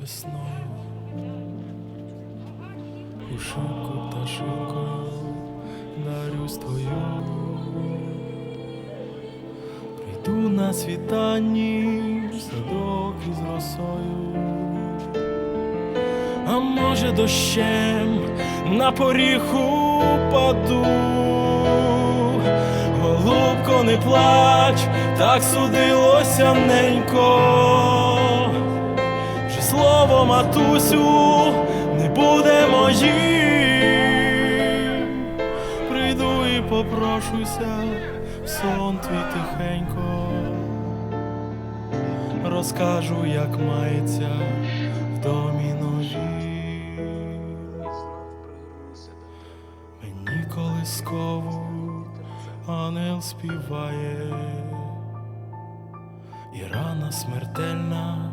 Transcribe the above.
весною, у шибку пташинкою дарюсь твою. Прийду на світанні в садок із росою, а може дощем на поріг упаду. Голубко, не плач, так судилося ненько. Матусю не буде моїм. Прийду і попрошуся в сон твій тихенько. Розкажу, як мається в домі нові. Мені колискову ангел співає, і рана смертельна